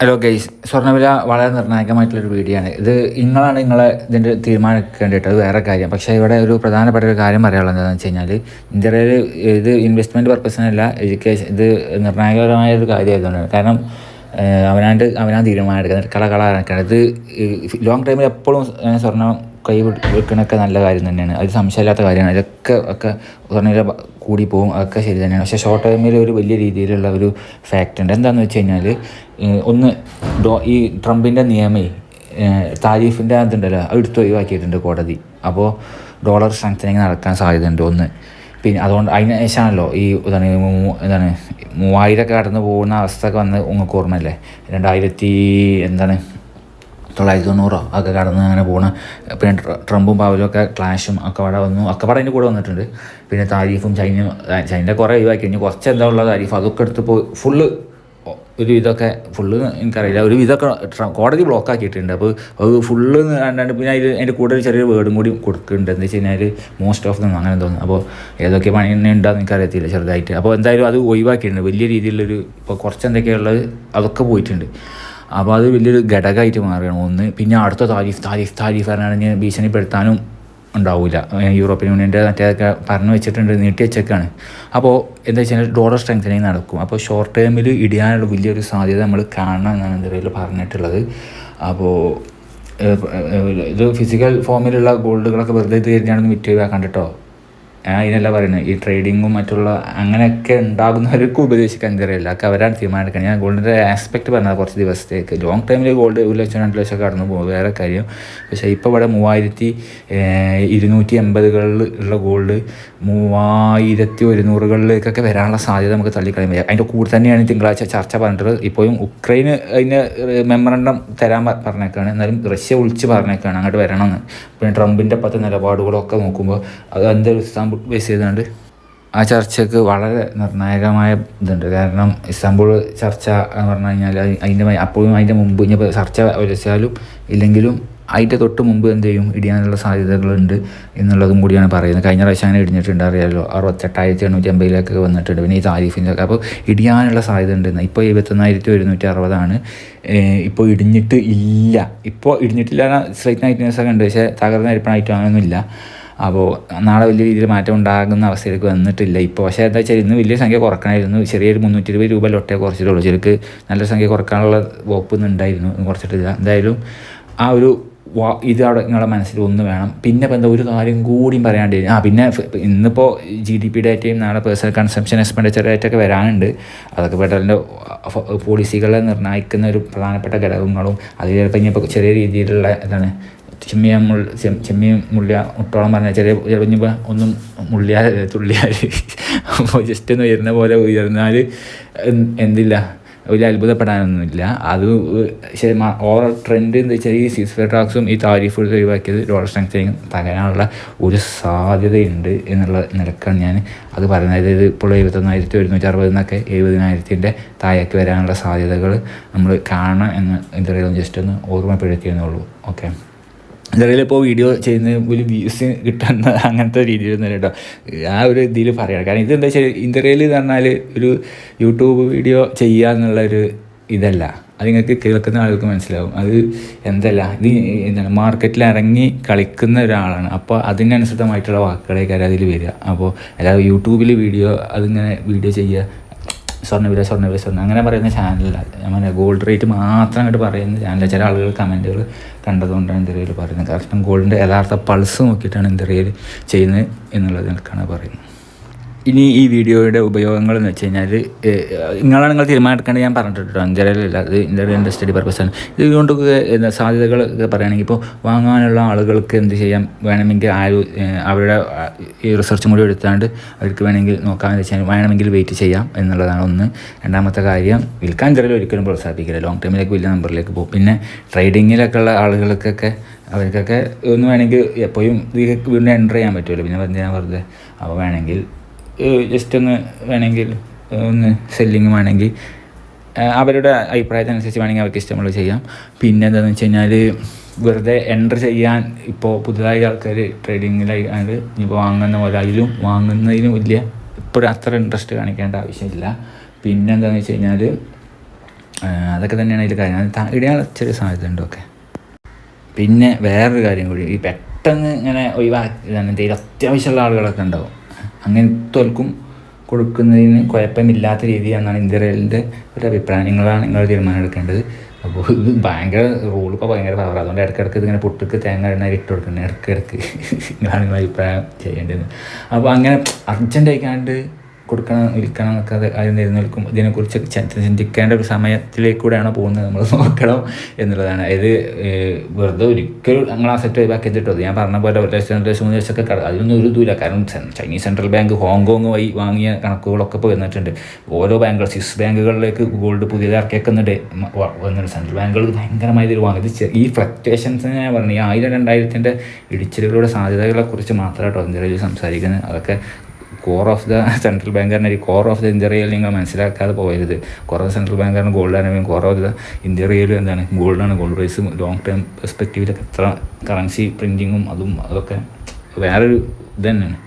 Hello guys സ്വർണവില വളരെ നിർണായകമായിട്ടുള്ളൊരു video ആണ് ഇത് നിങ്ങളാണ് നിങ്ങളെ ഇതിന്റെ തീരുമാനിക്കേണ്ടിട്ട് അത് വേറെ കാര്യം. പക്ഷേ ഇവിടെ ഒരു പ്രധാനപ്പെട്ട ഒരു കാര്യം പറയാനുള്ളത് എന്താണെന്ന് വെച്ച് കഴിഞ്ഞാൽ ഇന്ത്യയിൽ ഇത് ഇൻവെസ്റ്റ്മെന്റ് പർപ്പസിനല്ല എഡ്യൂക്കേഷൻ ഇത് നിർണായകപരമായ ഒരു കാര്യമായതുകൊണ്ടാണ്. കാരണം അവനാണ്ട് അവനാ തീരുമാനം എടുക്കുന്നത് കള കള നടക്കുകയാണ് ഇത് ലോങ് ടൈമിൽ എപ്പോഴും സ്വർണം കൈ വെക്കണൊക്കെ നല്ല കാര്യം തന്നെയാണ്. അത് സംശയമില്ലാത്ത കാര്യമാണ്. ഇതൊക്കെ ഒക്കെ സ്വർണവില കൂടി പോകും. അതൊക്കെ ശരി തന്നെയാണ്. പക്ഷേ ഷോർട്ട് ടൈമിൽ ഒരു വലിയ രീതിയിലുള്ള ഒരു ഫാക്റ്റ് ഉണ്ട്. എന്താണെന്ന് വെച്ച് കഴിഞ്ഞാൽ ഒന്ന് ഡോ ഈ ട്രംപിന്റെ നിയമേ താരിഫിന്റെ അതുണ്ടല്ലോ അത് എടുത്ത് ഒഴിവാക്കിയിട്ടുണ്ട് കോടതി. അപ്പോൾ ഡോളർ സ്ട്രെങ്തനിങ് നടക്കാൻ സാധ്യതയുണ്ട് ഒന്ന്. പിന്നെ അതുകൊണ്ട് അതിന് ശേഷമാണല്ലോ ഈ എന്താണ് എന്താണ് മൂവായിരമൊക്കെ കടന്നു പോകുന്ന അവസ്ഥയൊക്കെ വന്ന് നിങ്ങൾക്ക് ഓർമ്മയല്ലേ? രണ്ടായിരത്തി എന്താണ് തൊള്ളായിരത്തി തൊണ്ണൂറോ ഒക്കെ കടന്ന് അങ്ങനെ പോണ. പിന്നെ ട്ര- ട്രംപും പാവലും ഒക്കെ ക്ലാഷും ഒക്കെ അവിടെ വന്നു. ഒക്കെ അവിടെ അതിന്റെ കൂടെ വന്നിട്ടുണ്ട്. പിന്നെ താരീഫും ചൈന ചൈന കുറേ ഒഴിവാക്കി. കഴിഞ്ഞ് കുറച്ച് എന്താ ഉള്ള താരീഫ്? അതൊക്കെ എടുത്ത് പോയി ഫുള്ള് ഒരു ഇതൊക്കെ ഫുള്ള് എനിക്കറിയില്ല. ഒരു ഇതൊക്കെ കോടതി ബ്ലോക്ക് ആക്കിയിട്ടുണ്ട്. അപ്പോൾ അത് ഫുള്ള് കണ്ടാണ്ട് പിന്നെ അതിൽ അതിന്റെ കൂടെ ഒരു ചെറിയൊരു വേർഡും കൂടി കൊടുക്കുന്നുണ്ട്. എന്ന് വെച്ച് കഴിഞ്ഞാൽ മോസ്റ്റ് ഓഫ് ദം അങ്ങനെ തോന്നുന്നു. അപ്പോൾ ഏതൊക്കെ പണി തന്നെ ഉണ്ടാകുന്ന എനിക്കറിയത്തില്ല ചെറുതായിട്ട്. അപ്പോൾ എന്തായാലും അത് ഒഴിവാക്കിയിട്ടുണ്ട്. വലിയ രീതിയിലുള്ളൊരു ഇപ്പോൾ കുറച്ച് എന്തൊക്കെയുള്ളത് അതൊക്കെ പോയിട്ടുണ്ട്. അപ്പോൾ അത് വലിയൊരു ഘടകമായിട്ട് മാറുകയാണ്. ഒന്ന് പിന്നെ അടുത്ത താരിഫ് താരിഫ് താരിഫ് പറഞ്ഞാണെങ്കിൽ ഭീഷണിപ്പെടുത്താനും ഉണ്ടാവില്ല യൂറോപ്യൻ യൂണിയന്റെ മറ്റേതൊക്കെ പറഞ്ഞു വെച്ചിട്ടുണ്ട് നീട്ടി വെച്ചേക്കാണ്. അപ്പോൾ എന്താ വെച്ചാൽ ഡോളർ സ്ട്രെങ്തനിങ് നടക്കും. അപ്പോൾ ഷോർട്ട് ടേമിൽ ഇടിയാനുള്ള വലിയൊരു സാധ്യത നമ്മൾ കാണണം എന്നാണ് പേരിൽ പറഞ്ഞിട്ടുള്ളത്. അപ്പോൾ ഇത് ഫിസിക്കൽ ഫോമിലുള്ള ഗോൾഡുകളൊക്കെ വെറുതെ തീരുകയാണെന്ന് വിറ്റ് കണ്ടിട്ടോ അതിനല്ല പറയുന്നത്. ഈ ട്രേഡിങ്ങും മറ്റുള്ള അങ്ങനെയൊക്കെ ഉണ്ടാകുന്നവർക്ക് ഉപദേശിക്കാൻ തരില്ല ഒക്കെ അവരാണ് തീരുമാനിക്കുന്നത് ഞാൻ ഗോൾഡിന്റെ ആസ്പെക്ട് പറഞ്ഞത് കുറച്ച് ദിവസത്തേക്ക്. ലോങ് ടൈമിൽ ഗോൾഡ് ഒരു ലക്ഷം രണ്ട് ലക്ഷം കടന്നു പോകും. വേറെ കാര്യം പക്ഷേ ഇപ്പോൾ ഇവിടെ മൂവായിരത്തി ഇരുന്നൂറ്റി എൺപതുകളിൽ ഉള്ള ഗോൾഡ് മൂവായിരത്തി ഒരുന്നൂറുകളിലേക്കൊക്കെ വരാനുള്ള സാധ്യത നമുക്ക് തള്ളിക്കളയാൻ വയ്യ അതിന്റെ കൂടെ തന്നെയാണ് തിങ്കളാഴ്ച ചർച്ച പറഞ്ഞിട്ട് ഇപ്പോഴും ഉക്രൈന് അതിന് മെമ്മറണ്ടം തരാൻ പറഞ്ഞേക്കാണ്. എന്നാലും റഷ്യ വിളിച്ച് പറഞ്ഞേക്കാണ് അങ്ങോട്ട് വരണമെന്ന്. പിന്നെ ട്രംപിന്റെ പത്ത് നിലപാടുകളൊക്കെ നോക്കുമ്പോൾ അത് എന്ത് ഇസ്താംബുൾ ബേസ് ചെയ്തുകൊണ്ട് ആ ചർച്ചയ്ക്ക് വളരെ നിർണായകമായ ഇതുണ്ട്. കാരണം ഇസ്താംബുൾ ചർച്ച എന്ന് പറഞ്ഞു കഴിഞ്ഞാൽ അതിന്റെ അപ്പോഴും അതിന്റെ മുമ്പ് ഇനിയിപ്പോൾ ചർച്ച വലിച്ചാലും ഇല്ലെങ്കിലും അതിന്റെ തൊട്ട് മുമ്പ് എന്ത് ചെയ്യും? ഇടിയാനുള്ള സാധ്യതകളുണ്ട് എന്നുള്ളതും കൂടിയാണ് പറയുന്നത്. കഴിഞ്ഞ പ്രാവശ്യം അങ്ങനെ ഇടിഞ്ഞിട്ടുണ്ട് അറിയാമല്ലോ അറുപത്തെട്ടായിരത്തി എണ്ണൂറ്റി അമ്പതിലേക്കൊക്കെ വന്നിട്ടുണ്ട്. പിന്നെ ഈ താരിഫിന്റെ ഒക്കെ അപ്പോൾ ഇടിയാനുള്ള സാധ്യത ഉണ്ടെന്ന് ഇപ്പോൾ എഴുപത്തൊന്നായിരത്തി ഒരുന്നൂറ്റി അറുപതാണ്. ഇപ്പോൾ ഇടിഞ്ഞിട്ട് ഇല്ല. ഇപ്പോൾ ഇടിഞ്ഞിട്ടില്ല സ്ട്രൈറ്റ് നൈറ്റ്നസ് ഒക്കെ ഉണ്ട്. പക്ഷേ തകർന്ന അരിപ്പണായിട്ടും അങ്ങനെയൊന്നുമില്ല അപ്പോൾ നാളെ വലിയ രീതിയിൽ മാറ്റം ഉണ്ടാകുന്ന അവസ്ഥയിലേക്ക് വന്നിട്ടില്ല. ഇപ്പോൾ പക്ഷേ എന്താ വെച്ചാൽ ഇന്ന് വലിയ സംഖ്യ കുറക്കണമായിരുന്നു. ചെറിയൊരു മുന്നൂറ്റി ഇരുപത് രൂപ ലൊട്ടേ കുറച്ചിട്ടുള്ളൂ. ചിലക്ക് നല്ല സംഖ്യ കുറക്കാനുള്ള വകുപ്പ് ഒന്നും ഉണ്ടായിരുന്നു. കുറച്ചിട്ടില്ല. എന്തായാലും ആ ഒരു വാ ഇത് അവിടെ നിങ്ങളുടെ മനസ്സിൽ ഒന്ന് വേണം. പിന്നെ ഇപ്പോൾ എന്താ ഒരു കാര്യം കൂടിയും പറയാണ്ട് ആ പിന്നെ ഇന്നിപ്പോൾ ജി ഡി പി ഡാറ്റയും നാളെ പേഴ്സണൽ കൺസംഷൻ എക്സ്പെൻഡിച്ചർ ഡാറ്റയൊക്കെ വരാനുണ്ട്. അതൊക്കെ ഫെഡറലിന്റെ പോളിസികളെ നിർണയിക്കുന്ന ഒരു പ്രധാനപ്പെട്ട ഘടകങ്ങളും അതിൽ ചിലപ്പോൾ ഇനിയിപ്പോൾ ചെറിയ രീതിയിലുള്ള എന്താണ് ചെമ്മിയ ചെം- ചെമ്മിയ മുള്ളിയ മുട്ടോളം പറഞ്ഞാൽ ചെറിയ ചിലപ്പോൾ ഒന്നും മുള്ളിയാൽ തുള്ളിയാൽ അപ്പോൾ ജസ്റ്റ് ഒന്ന് ഉയർന്ന പോലെ ഉയർന്നാൽ എന്ത്- എന്തില്ല? വലിയ അത്ഭുതപ്പെടാനൊന്നുമില്ല. അത് ഓവർ ട്രെൻഡ് എന്ന് വെച്ചാൽ ഈ സീസ്ഫെയർ ടാക്സും ഈ താരിഫ് ഒഴിവാക്കിയത് ഡോളർ സ്ട്രെങ്തനിങ് തകരാനുള്ള ഒരു സാധ്യതയുണ്ട് എന്നുള്ള നിലക്കാണ് ഞാൻ അത് പറയുന്നത്. അതായത് ഇപ്പോൾ എഴുപത്തൊന്നായിരത്തി ഒരുന്നൂറ്റി അറുപത് എന്നൊക്കെ എഴുപതിനായിരത്തിന്റെ താഴേക്ക് വരാനുള്ള സാധ്യതകൾ നമ്മൾ കാണണം എന്ന് എന്തായാലും ജസ്റ്റ് ഒന്ന് ഓർമ്മപ്പെടുത്തിയെന്നുള്ളൂ ഓക്കെ എന്തായാലും ഇപ്പോൾ വീഡിയോ ചെയ്യുന്ന ഒരു വ്യൂസ് കിട്ടുന്ന അങ്ങനത്തെ രീതിയിലൊന്നും കേട്ടോ. ആ ഒരു ഇതിൽ പറയണം. കാരണം ഇതെന്താ വെച്ചാൽ ഇന്ത്യയിൽ എന്ന് പറഞ്ഞാൽ ഒരു യൂട്യൂബ് വീഡിയോ ചെയ്യുക എന്നുള്ളൊരു ഇതല്ല. അത് നിങ്ങൾക്ക് കേൾക്കുന്ന ആൾക്ക് മനസ്സിലാവും. അത് എന്തല്ല? ഇത് എന്താണ്? മാർക്കറ്റിൽ ഇറങ്ങി കളിക്കുന്ന ഒരാളാണ്. അപ്പോൾ അതിനനുസൃതമായിട്ടുള്ള വാക്കുകളേക്കാരും അതിൽ വരിക. അപ്പോൾ അല്ലാതെ യൂട്യൂബിൽ വീഡിയോ അതിങ്ങനെ വീഡിയോ ചെയ്യുക സ്വർണവില സ്വർണവില സ്വർണം അങ്ങനെ പറയുന്ന ചാനലല്ല ഞാൻ പറയാം ഗോൾഡ് റേറ്റ് മാത്രം അങ്ങോട്ട് പറയുന്ന ചാനൽ ചില ആളുകൾ കമന്റുകൾ കണ്ടതുകൊണ്ടാണ് ഇന്ത്യയിൽ പറയുന്നത്. കാരണം ഗോൾഡിന്റെ യഥാർത്ഥ പൾസ് നോക്കിയിട്ടാണ് ഇന്ത്യയിൽ ചെയ്യുന്നത് എന്നുള്ളത് നിനക്കാണ് പറയുന്നത്. ഇനി ഈ വീഡിയോയുടെ ഉപയോഗങ്ങൾ എന്ന് വെച്ച് കഴിഞ്ഞാൽ നിങ്ങളാണ് നിങ്ങൾ തീരുമാനം എടുക്കേണ്ടത് ഞാൻ പറഞ്ഞിട്ടുണ്ട് അഞ്ചരയിലല്ല അത് ഇന്ത്യയുടെ സ്റ്റഡി പർപ്പസാണ് ഇതുകൊണ്ട് സാധ്യതകൾ പറയുകയാണെങ്കിൽ ഇപ്പോൾ വാങ്ങാനുള്ള ആളുകൾക്ക് എന്ത് ചെയ്യാം? വേണമെങ്കിൽ ആ അവരുടെ ഈ റിസർച്ചും കൂടി എടുത്താണ്ട് അവർക്ക് വേണമെങ്കിൽ നോക്കാമെന്ന് വെച്ചാൽ വേണമെങ്കിൽ വെയിറ്റ് ചെയ്യാം എന്നുള്ളതാണ് ഒന്ന്. രണ്ടാമത്തെ കാര്യം വിൽക്കാൻ ഇന്ത്യയിൽ ഒരിക്കലും പ്രോത്സാഹിപ്പിക്കില്ല. ലോങ് ടേമിലേക്ക് വലിയ നമ്പറിലേക്ക് പോകും. പിന്നെ ട്രേഡിങ്ങിലൊക്കെ ഉള്ള ആളുകൾക്കൊക്കെ അവർക്കൊക്കെ ഒന്ന് വേണമെങ്കിൽ എപ്പോഴും വീണ്ടും എന്റർ ചെയ്യാൻ പറ്റുമല്ലോ. പിന്നെ പറഞ്ഞാൽ വെറുതെ അപ്പോൾ വേണമെങ്കിൽ ജസ്റ്റ് ഒന്ന് വേണമെങ്കിൽ ഒന്ന് സെല്ലിങ് വേണമെങ്കിൽ അവരുടെ അഭിപ്രായത്തിനനുസരിച്ച് വേണമെങ്കിൽ അവർക്ക് ഇഷ്ടമുള്ളത് ചെയ്യാം. പിന്നെ എന്താണെന്ന് വെച്ച് കഴിഞ്ഞാൽ വെറുതെ എന്റർ ചെയ്യാൻ ഇപ്പോൾ പുതുതായി ആൾക്കാർ ട്രേഡിങ്ങിലായി ആണ്ട് ഇപ്പോൾ വാങ്ങുന്ന പോലെ അതിലും വാങ്ങുന്നതിനും വലിയ ഇപ്പോഴും അത്ര ഇൻട്രസ്റ്റ് കാണിക്കേണ്ട ആവശ്യമില്ല. പിന്നെ എന്താണെന്ന് വെച്ച് കഴിഞ്ഞാൽ അതൊക്കെ തന്നെയാണ് അതിൽ കാര്യം. ഇടയാൾ ചെറിയ സാധ്യത ഉണ്ട് ഒക്കെ പിന്നെ വേറൊരു കാര്യം കൂടി ഈ പെട്ടെന്ന് ഇങ്ങനെ ഒഴിവാക്കി എന്തെങ്കിലും അത്യാവശ്യമുള്ള ആളുകളൊക്കെ ഉണ്ടാവും. അങ്ങനത്തോൽക്കും കൊടുക്കുന്നതിന് കുഴപ്പമില്ലാത്ത രീതിയാണെന്നാണ് ഇന്ത്യ റെയിലിന്റെ ഒരു അഭിപ്രായം. നിങ്ങളാണ് നിങ്ങൾ തീരുമാനം എടുക്കേണ്ടത്. അപ്പോൾ ഇത് ഭയങ്കര റൂൾ ഇപ്പോൾ ഭയങ്കര പവർ അതുകൊണ്ട് ഇടയ്ക്കിടയ്ക്ക് ഇതിങ്ങനെ പുട്ടുക്ക് തേങ്ങ എണ്ണ ഇട്ട് കൊടുക്കുന്നത് ഇടയ്ക്കിടയ്ക്ക്. നിങ്ങളാണ് നിങ്ങളുടെ അഭിപ്രായം ചെയ്യേണ്ടത്. അപ്പോൾ അങ്ങനെ അർജന്റ് ആയിക്കാണ്ട് കൊടുക്കണം വിൽക്കണം എന്നൊക്കെ അത് അതിൽ നിൽക്കും ഇതിനെക്കുറിച്ച് ചിന്തിക്കേണ്ട ഒരു സമയത്തിലേക്കൂടെയാണ് പോകുന്നത് നമ്മൾ നോക്കണം എന്നുള്ളതാണ്. അതായത് വെറുതെ ഒരിക്കലും ഞങ്ങൾ ആ സെറ്റ് ഒഴിവാക്കി വെച്ചിട്ടോ ഞാൻ പറഞ്ഞ പോലെ ഒരു ലക്ഷം രണ്ട് ലക്ഷം മൂന്ന് ലക്ഷമൊക്കെ കട അതിനൊന്നും ഒരു ഇതുമില്ല. കാരണം ചൈനീസ് സെൻട്രൽ ബാങ്ക് ഹോങ്കോങ് വഴി വാങ്ങിയ കണക്കുകളൊക്കെ ഇപ്പോൾ വന്നിട്ടുണ്ട്. ഓരോ ബാങ്കുകൾ സ്വിസ് ബാങ്കുകളിലേക്ക് ഗോൾഡ് പുതിയത് ഇറക്കിയേക്കുന്നുണ്ട്. വന്നിട്ടുണ്ട് സെൻട്രൽ ബാങ്കുകൾ ഭയങ്കരമായ ഇതിൽ വാങ്ങിയത് ഈ ഫ്ലക്ച്വേഷൻസ് ഞാൻ പറഞ്ഞു ഈ ആയിരം രണ്ടായിരത്തിന്റെ ഇടിച്ചിലുകളുടെ സാധ്യതകളെക്കുറിച്ച് മാത്രമായിട്ടോ ഇന്ത്യയിൽ സംസാരിക്കുന്നത്. അതൊക്കെ core of the central ബാങ്കാരനെ core of the India real നിങ്ങൾ മനസ്സിലാക്കാതെ പോകരുത്. കുറേ സെൻട്രൽ ബാങ്കാരന് ഗോൾഡാണെങ്കിൽ core of the India real എന്താണ്? ഗോൾഡാണ് ഗോൾഡ് പ്രൈസ് ലോങ് ടേം പെർസ്പെക്റ്റീവിലൊക്കെ എത്ര കറൻസി പ്രിന്റിങ്ങും അതും അതൊക്കെ വേറൊരു ഇത് തന്നെയാണ്.